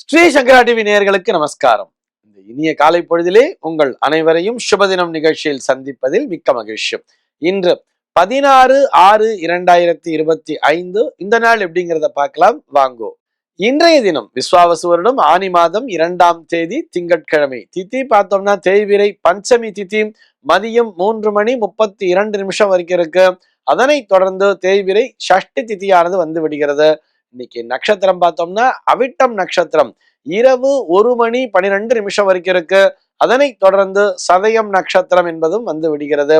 ஸ்ரீ சங்கரா TV நேயர்களுக்கு நமஸ்காரம். இந்த இனிய காலை பொழுதிலே உங்கள் அனைவரையும் சுபதினம் நிகழ்ச்சியில் சந்திப்பதில் மிக்க மகிழ்ச்சி. இன்று பதினாறு ஆறு இரண்டாயிரத்தி இருபத்தி ஐந்து இந்த நாள் எப்படிங்கிறத பார்க்கலாம். வாங்கோ. இன்றைய தினம் விஸ்வாவசு வருடம் ஆனி மாதம் இரண்டாம் தேதி திங்கட்கிழமை. தித்தி பார்த்தோம்னா தேய்விரை பஞ்சமி தித்தி மதியம் மூன்று மணி முப்பத்தி இரண்டு நிமிஷம் வரைக்கும் இருக்கு. அதனைத் தொடர்ந்து தேய்விரை ஷஷ்டி திதியானது வந்து விடுகிறது. இன்னைக்கு நட்சத்திரம் பார்த்தோம்னா அவிட்டம் நட்சத்திரம். இரவு ஒரு மணி பனிரெண்டு நிமிஷம் வரைக்கும் இருக்கு. அதனைத் தொடர்ந்து சதயம் நட்சத்திரம் என்பதும் வந்து விடுகிறது.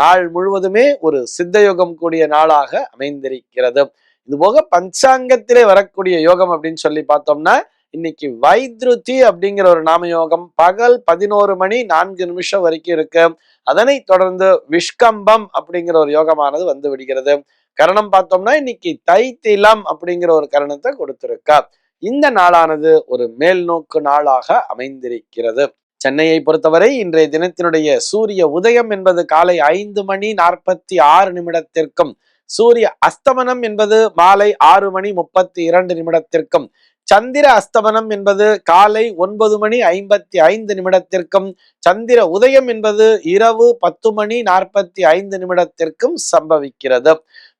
நாள் முழுவதுமே ஒரு சித்தயோகம் கூடிய நாளாக அமைந்திருக்கிறது. இது போக பஞ்சாங்கத்திலே வரக்கூடிய யோகம் அப்படின்னு சொல்லி பார்த்தோம்னா இன்னைக்கு வைத்ருதி அப்படிங்கிற ஒரு நாம யோகம் பகல் பதினோரு மணி நான்கு நிமிஷம் வரைக்கும் இருக்கு. அதனை தொடர்ந்து விஷ்கம்பம் அப்படிங்கிற ஒரு யோகமானது வந்து விடுகிறது. கரணம் பார்த்தோம்னா இன்னைக்கு தைத்திலம் அப்படிங்கிற ஒரு கரணத்தை கொடுத்திருக்கா. இந்த நாளானது ஒரு மேல் நோக்கு நாளாக அமைந்திருக்கிறது. சென்னையை பொறுத்தவரை இன்றைய தினத்தினுடைய சூரிய உதயம் என்பது காலை ஐந்து மணி நாற்பத்தி ஆறு நிமிடத்திற்கும் சூரிய அஸ்தமனம் என்பது மாலை ஆறு மணி முப்பத்தி இரண்டு நிமிடத்திற்கும் சந்திர அஸ்தமனம் என்பது காலை ஒன்பது மணி ஐம்பத்தி ஐந்து நிமிடத்திற்கும் சந்திர உதயம் என்பது இரவு பத்து மணி நாற்பத்தி ஐந்து நிமிடத்திற்கும் சம்பவிக்கிறது.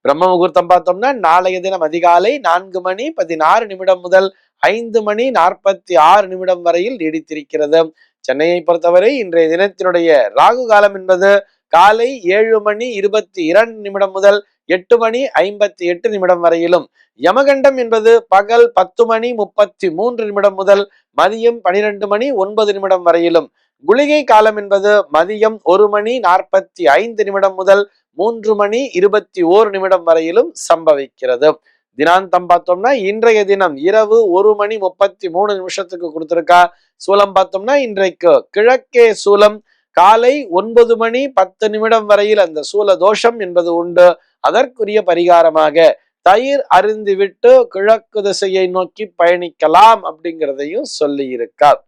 பிரம்ம முகூர்த்தம் பார்த்தோம்னா நாளைய தினம் அதிகாலை நான்கு மணி பதினாறு நிமிடம் முதல் ஐந்து மணி நாற்பத்தி ஆறு நிமிடம் வரையில் நீடித்திருக்கிறது. சென்னையை பொறுத்தவரை இன்றைய தினத்தினுடைய ராகு காலம் என்பது காலை ஏழு மணி இருபத்தி இரண்டு நிமிடம் முதல் எட்டு மணி ஐம்பத்தி எட்டு நிமிடம் வரையிலும். யமகண்டம் என்பது பகல் பத்து மணி முப்பத்தி மூன்று நிமிடம் முதல் மதியம் பனிரெண்டு மணி ஒன்பது நிமிடம் வரையிலும். குளிகை காலம் என்பது மதியம் ஒரு மணி நாற்பத்தி ஐந்து நிமிடம் முதல் மூன்று மணி இருபத்தி ஓரு நிமிடம் வரையிலும் சம்பவிக்கிறது. தினாந்தம் பார்த்தோம்னா இன்றைய தினம் இரவு ஒரு மணி முப்பத்தி மூணு நிமிஷத்துக்கு கொடுத்திருக்கா. சூலம் பார்த்தோம்னா இன்றைக்கு கிழக்கே சூலம் காலை ஒன்பது மணி பத்து நிமிடம் வரையில் அந்த சூல தோஷம் என்பது உண்டு. அதற்குரிய பரிகாரமாக தயிர் அருந்திவிட்டு கிழக்கு திசையை நோக்கி பயணிக்கலாம் அப்படிங்கிறதையும் சொல்லி இருக்கார்